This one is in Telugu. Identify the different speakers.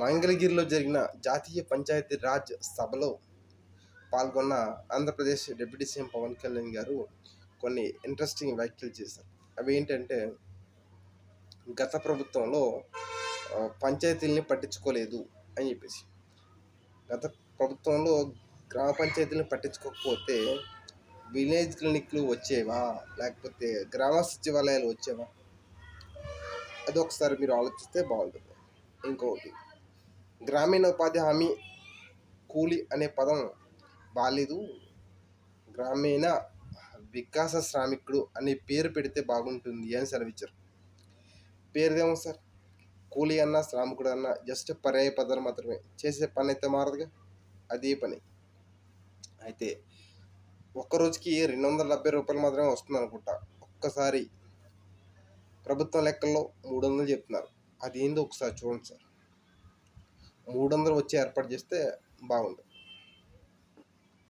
Speaker 1: మంగళగిరిలో జరిగిన జాతీయ పంచాయతీ రాజ్ సభలో పాల్గొన్న ఆంధ్రప్రదేశ్ డిప్యూటీ సీఎం పవన్ కళ్యాణ్ గారు కొన్ని ఇంట్రెస్టింగ్ వ్యాఖ్యలు చేశారు. అవి ఏంటంటే గత ప్రభుత్వంలో పంచాయతీల్ని పట్టించుకోలేదు అని చెప్పేసి. గత ప్రభుత్వంలో గ్రామ పంచాయతీలను పట్టించుకోకపోతే విలేజ్ క్లినిక్లు వచ్చేవా? లేకపోతే గ్రామ సచివాలయాలు వచ్చేవా? అది ఒకసారి మీరు ఆలోచిస్తే బాగుంటుంది. ఇంకొకటి గ్రామీణ ఉపాధి హామీ కూలి అనే పదం బాలేదు. గ్రామీణ వికాస శ్రామికుడు అనే పేరు పెడితే బాగుంటుంది అని సెలవిచ్చారు. పేరుదేమో సార్? కూలి అన్నా శ్రామికుడు అన్నా జస్ట్ పర్యాయ పదాలు మాత్రమే. చేసే పని అయితే మారదుగా అదే పని. అయితే ఒక్క రోజుకి రెండు వందల డెబ్బై రూపాయలు మాత్రమే వస్తుంది అనుకుంటా. ఒక్కసారి ప్రభుత్వం లెక్కల్లో మూడు వందలు చెప్తున్నారు. అది ఏందో ఒకసారి చూడండి సార్. మూడు వందలు వచ్చి ఏర్పాటు చేస్తే బాగుంటుంది